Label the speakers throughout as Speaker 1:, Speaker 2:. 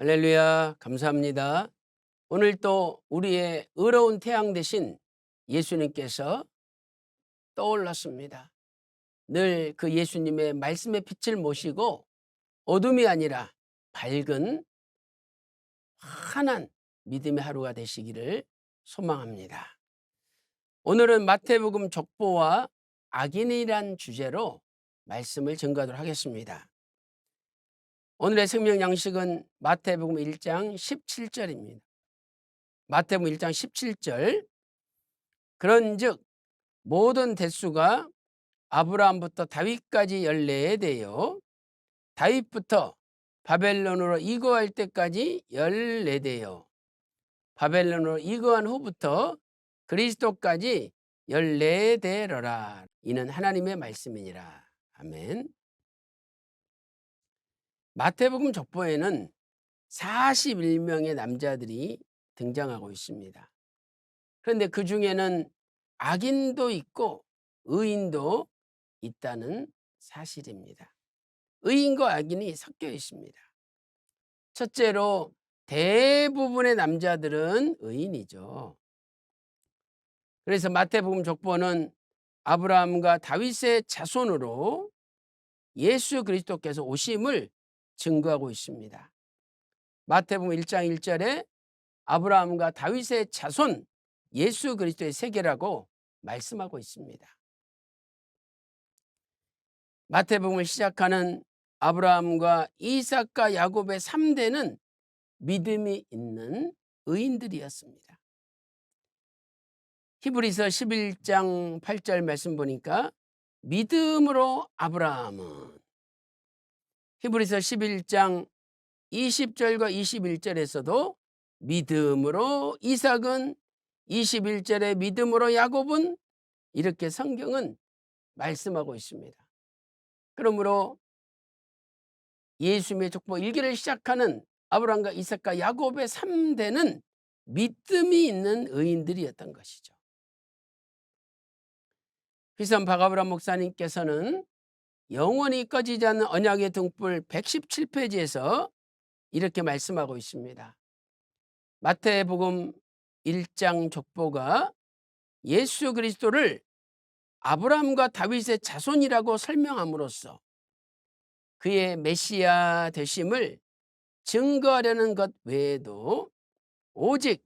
Speaker 1: 할렐루야, 감사합니다. 오늘 또 우리의 의로운 태양 대신 예수님께서 떠올랐습니다. 늘 그 예수님의 말씀의 빛을 모시고 어둠이 아니라 밝은 환한 믿음의 하루가 되시기를 소망합니다. 오늘은 마태복음 족보와 악인이란 주제로 말씀을 증거하도록 하겠습니다. 오늘의 생명 양식은 마태복음 1장 17절입니다. 마태복음 1장 17절 그런즉 모든 대수가 아브라함부터 다윗까지 열네에 대요 다윗부터 바벨론으로 이거할 때까지 열네 대요 바벨론으로 이거한 후부터 그리스도까지 열네 대러라 이는 하나님의 말씀이니라 아멘. 마태복음 족보에는 41명의 남자들이 등장하고 있습니다. 그런데 그 중에는 악인도 있고 의인도 있다는 사실입니다. 의인과 악인이 섞여 있습니다. 첫째로 대부분의 남자들은 의인이죠. 그래서 마태복음 족보는 아브라함과 다윗의 자손으로 예수 그리스도께서 오심을 증거하고 있습니다. 마태복음 1장 1절에 아브라함과 다윗의 자손 예수 그리스도의 세계라고 말씀하고 있습니다. 마태복음을 시작하는 아브라함과 이삭과 야곱의 3대는 믿음이 있는 의인들이었습니다. 히브리서 11장 8절 말씀 보니까 믿음으로 아브라함은 히브리서 11장 20절과 21절에서도 믿음으로 이삭은 21절에 믿음으로 야곱은 이렇게 성경은 말씀하고 있습니다. 그러므로 예수님의 족보 일기를 시작하는 아브라함과 이삭과 야곱의 3대는 믿음이 있는 의인들이었던 것이죠. 비선 박아브람 목사님께서는 영원히 꺼지지 않는 언약의 등불 117페이지에서 이렇게 말씀하고 있습니다. 마태복음 1장 족보가 예수 그리스도를 아브라함과 다윗의 자손이라고 설명함으로써 그의 메시아 되심을 증거하려는 것 외에도 오직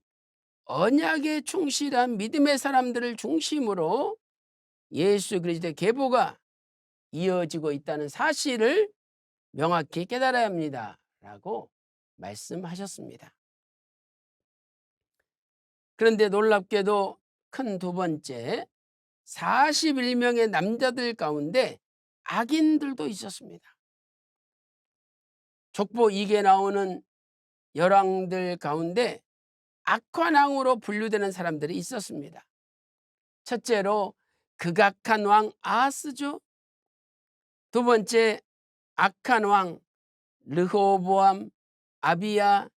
Speaker 1: 언약에 충실한 믿음의 사람들을 중심으로 예수 그리스도의 계보가 이어지고 있다는 사실을 명확히 깨달아야 합니다. 라고 말씀하셨습니다. 그런데 놀랍게도 큰 두 번째 41명의 남자들 가운데 악인들도 있었습니다. 족보 2개 나오는 열왕들 가운데 악관왕으로 분류되는 사람들이 있었습니다. 첫째로 극악한 왕 아하스죠. 두 번째 악한 왕 르호보암, 아비야,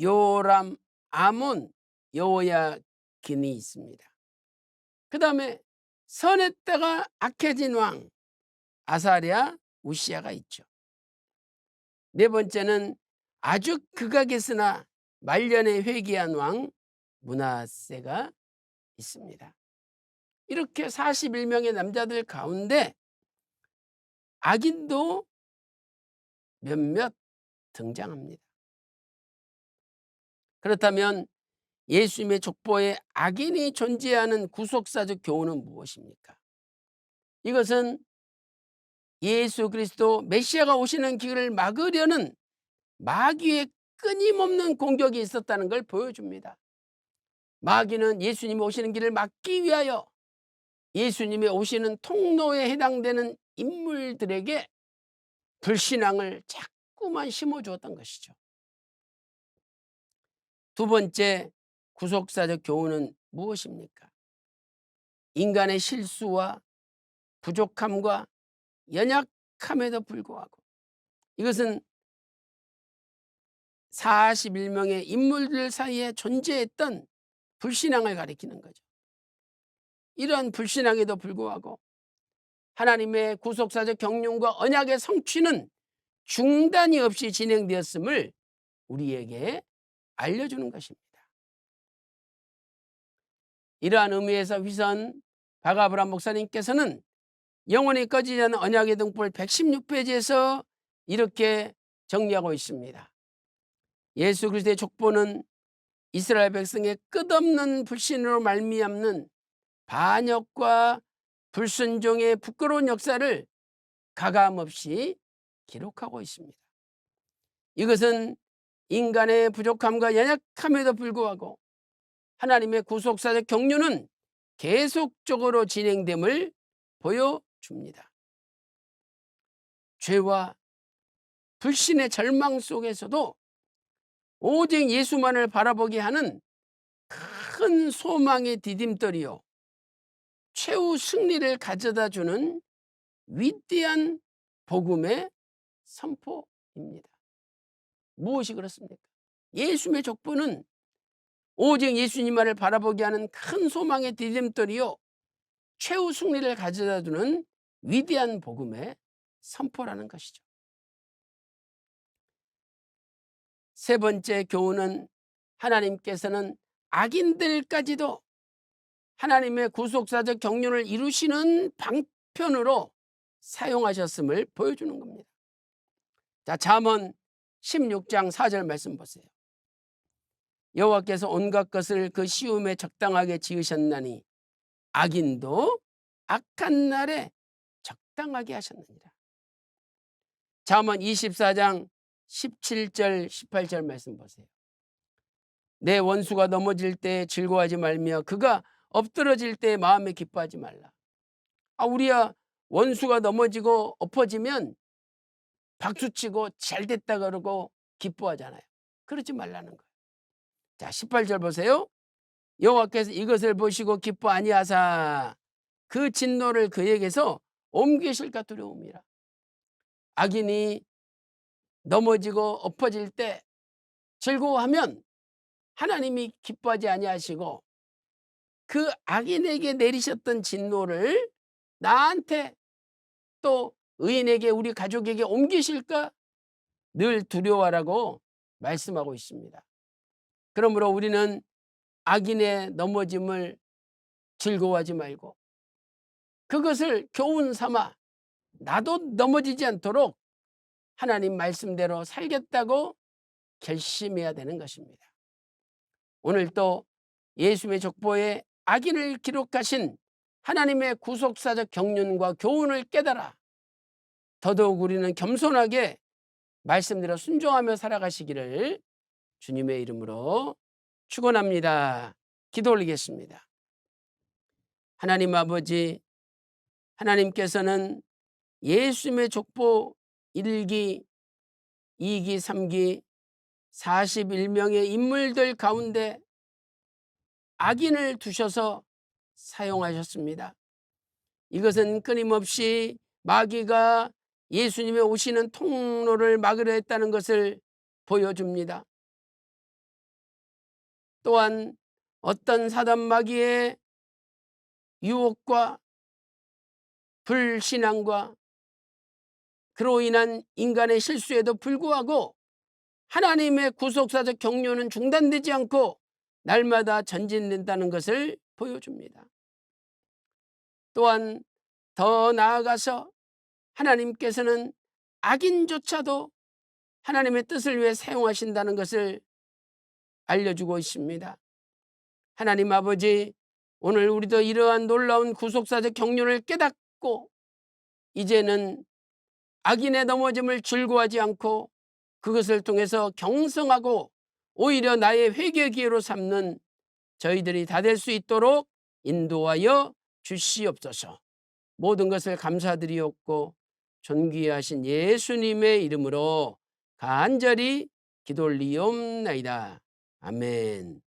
Speaker 1: 요람, 아몬, 여호야긴이 있습니다. 그 다음에 선했다가 악해진 왕 아사랴, 우시아가 있죠. 네 번째는 아주 극악했으나 말년에 회개한 왕 문하세가 있습니다. 이렇게 41명의 남자들 가운데 악인도 몇몇 등장합니다. 그렇다면 예수님의 족보에 악인이 존재하는 구속사적 교훈은 무엇입니까? 이것은 예수 그리스도 메시아가 오시는 길을 막으려는 마귀의 끊임없는 공격이 있었다는 걸 보여줍니다. 마귀는 예수님이 오시는 길을 막기 위하여 예수님이 오시는 통로에 해당되는 인물들에게 불신앙을 자꾸만 심어주었던 것이죠. 두 번째 구속사적 교훈은 무엇입니까? 인간의 실수와 부족함과 연약함에도 불구하고 이것은 41명의 인물들 사이에 존재했던 불신앙을 가리키는 거죠. 이러한 불신앙에도 불구하고 하나님의 구속사적 경륜과 언약의 성취는 중단이 없이 진행되었음을 우리에게 알려주는 것입니다. 이러한 의미에서 휘선 바가브람 목사님께서는 영원히 꺼지지 않는 언약의 등불 116페이지에서 이렇게 정리하고 있습니다. 예수 그리스도의 족보는 이스라엘 백성의 끝없는 불신으로 말미암는 반역과 불순종의 부끄러운 역사를 가감없이 기록하고 있습니다. 이것은 인간의 부족함과 연약함에도 불구하고 하나님의 구속사적 경륜은 계속적으로 진행됨을 보여줍니다. 죄와 불신의 절망 속에서도 오직 예수만을 바라보게 하는 큰 소망의 디딤돌이요. 최후 승리를 가져다 주는 위대한 복음의 선포입니다. 무엇이 그렇습니까? 예수의 족보는 오직 예수님만을 바라보게 하는 큰 소망의 디딤돌이요. 최후 승리를 가져다 주는 위대한 복음의 선포라는 것이죠. 세 번째 교훈은 하나님께서는 악인들까지도 하나님의 구속사적 경륜을 이루시는 방편으로 사용하셨음을 보여주는 겁니다. 자, 잠언 16장 4절 말씀 보세요. 여호와께서 온갖 것을 그 시움에 적당하게 지으셨나니 악인도 악한 날에 적당하게 하셨느니라. 잠언 24장 17절 18절 말씀 보세요. 내 원수가 넘어질 때 즐거워하지 말며 그가 엎드러질 때 마음에 기뻐하지 말라. 아 우리야 원수가 넘어지고 엎어지면 박수치고 잘 됐다 그러고 기뻐하잖아요. 그러지 말라는 거예요. 자 18절 보세요. 여호와께서 이것을 보시고 기뻐 아니하사 그 진노를 그에게서 옮기실까 두려움이라. 악인이 넘어지고 엎어질 때 즐거워하면 하나님이 기뻐하지 아니하시고 그 악인에게 내리셨던 진노를 나한테 또 의인에게 우리 가족에게 옮기실까 늘 두려워라고 말씀하고 있습니다. 그러므로 우리는 악인의 넘어짐을 즐거워하지 말고 그것을 교훈 삼아 나도 넘어지지 않도록 하나님 말씀대로 살겠다고 결심해야 되는 것입니다. 오늘 또 예수의 족보에 악인을 기록하신 하나님의 구속사적 경륜과 교훈을 깨달아 더더욱 우리는 겸손하게 말씀대로 순종하며 살아가시기를 주님의 이름으로 축원합니다. 기도 올리겠습니다. 하나님 아버지 하나님께서는 예수님의 족보 1기, 2기, 3기 41명의 인물들 가운데 악인을 두셔서 사용하셨습니다. 이것은 끊임없이 마귀가 예수님의 오시는 통로를 막으려 했다는 것을 보여줍니다. 또한 어떤 사단 마귀의 유혹과 불신앙과 그로 인한 인간의 실수에도 불구하고 하나님의 구속사적 경륜은 중단되지 않고 날마다 전진된다는 것을 보여줍니다. 또한 더 나아가서 하나님께서는 악인조차도 하나님의 뜻을 위해 사용하신다는 것을 알려주고 있습니다. 하나님 아버지, 오늘 우리도 이러한 놀라운 구속사적 경륜을 깨닫고 이제는 악인의 넘어짐을 즐거워하지 않고 그것을 통해서 경성하고 오히려 나의 회개 기회로 삼는 저희들이 다 될 수 있도록 인도하여 주시옵소서. 모든 것을 감사드리옵고 존귀하신 예수님의 이름으로 간절히 기도 올리옵나이다. 아멘.